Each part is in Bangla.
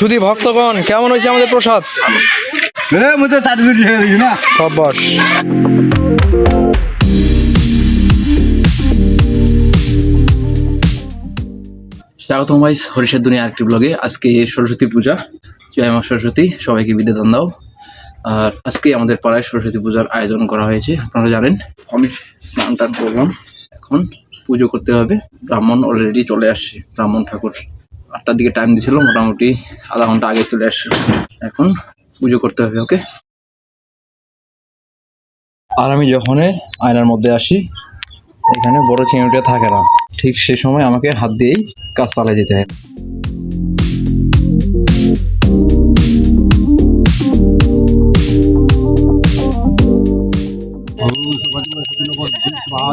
শুধু ভক্তগণ কেমন হয়েছে আমাদের প্রসাদ? হয়ে স্বাগতম ভাইস হরিষের দুনিয়া আরেকটি ব্লগে আজকে সরস্বতী পূজা। জয় মা সরস্বতী সবাইকে বিদ্যা দাও। আর আজকে আমাদের পাড়ায় সরস্বতী পূজার আয়োজন করা হয়েছে আপনারা জানেন। আমি স্নান টান করলাম। এখন পুজো করতে হবে। ব্রাহ্মণ অলরেডি চলে আসছে ব্রাহ্মণ ঠাকুর। আটটার দিকে টাইম দিয়েছিল মোটামুটি আধা ঘণ্টা আগে চলে আসছে এখন পুজো করতে হবে ওকে আর আমি যখন আয়নার মধ্যে আসি, এখানে বড় চিংড়িটা থাকে না। ঠিক সে সময় আমাকে হাত দিয়েই কাজ চালিয়ে যেতে হয়। হ্যাঁ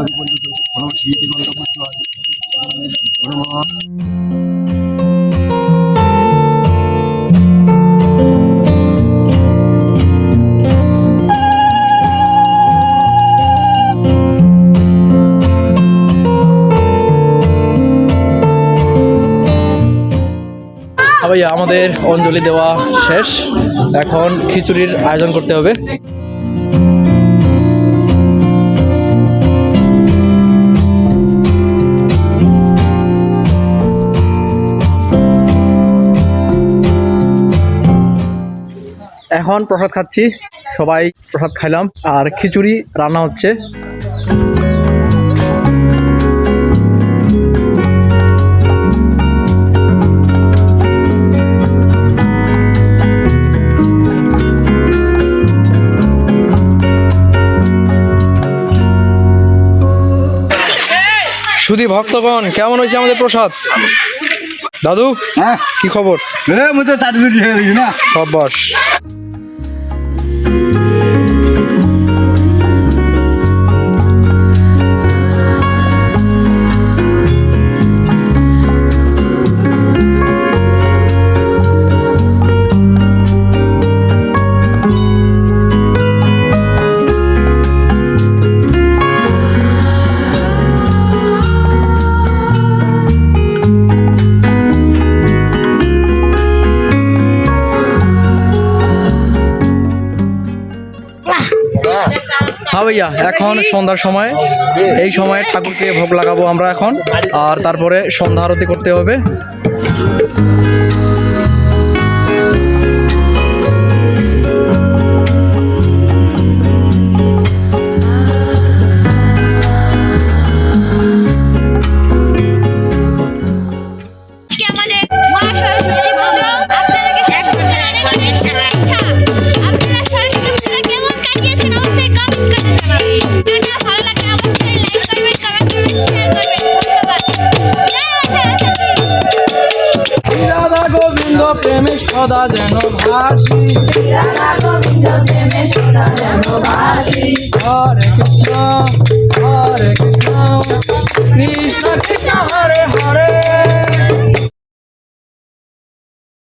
ভাইয়া, আমাদের অঞ্জলি দেওয়া শেষ। এখন খিচুড়ির আয়োজন করতে হবে। এখন প্রসাদ খাচ্ছি। সবাই প্রসাদ খাইলাম। আর খিচুড়ি রান্না হচ্ছে। শুধু ভক্তগণ কেমন হয়েছে আমাদের প্রসাদ? দাদু হ্যাঁ। কি খবর? এ হয়ে ভাইয়া, এখন সন্ধ্যার সময়। এই সময় ঠাকুরকে ভোগ লাগাবো আমরা এখন, আর তারপরে সন্ধ্যা আরতি করতে হবে। প্রেমে সদা যেন ভাসি। হরে কৃষ্ণ হরে কৃষ্ণ কৃষ্ণ